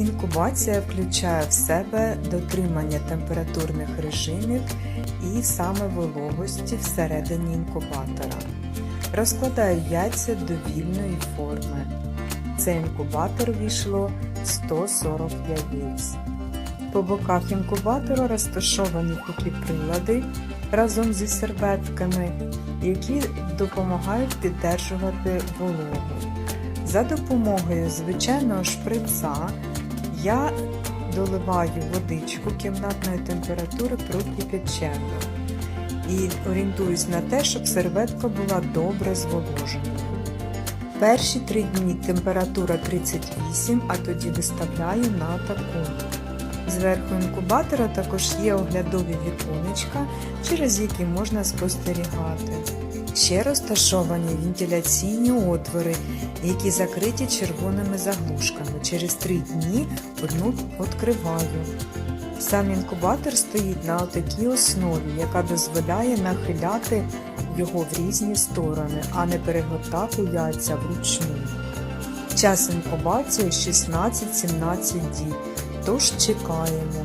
Інкубація включає в себе дотримання температурних режимів і саме вологості всередині інкубатора. Розкладаю яйця до вільної форми. Цей інкубатор війшло 140 яєць. По боках інкубатора розташовані такі прилади разом зі серветками, які допомагають піддержувати вологу. За допомогою звичайного шприца я доливаю водичку кімнатної температури прокипячену і орієнтуюсь на те, щоб серветка була добре зволожена. Перші три дні температура 38, а тоді виставляю на таку. Зверху інкубатора також є оглядові віконечка, через які можна спостерігати. Ще розташовані вентиляційні отвори, які закриті червоними заглушками. Через три дні одну відкриваю. Сам інкубатор стоїть на такій основі, яка дозволяє нахиляти його в різні сторони, а не перегортати яйця вручну. Час інкубації 16-17 діб, тож чекаємо.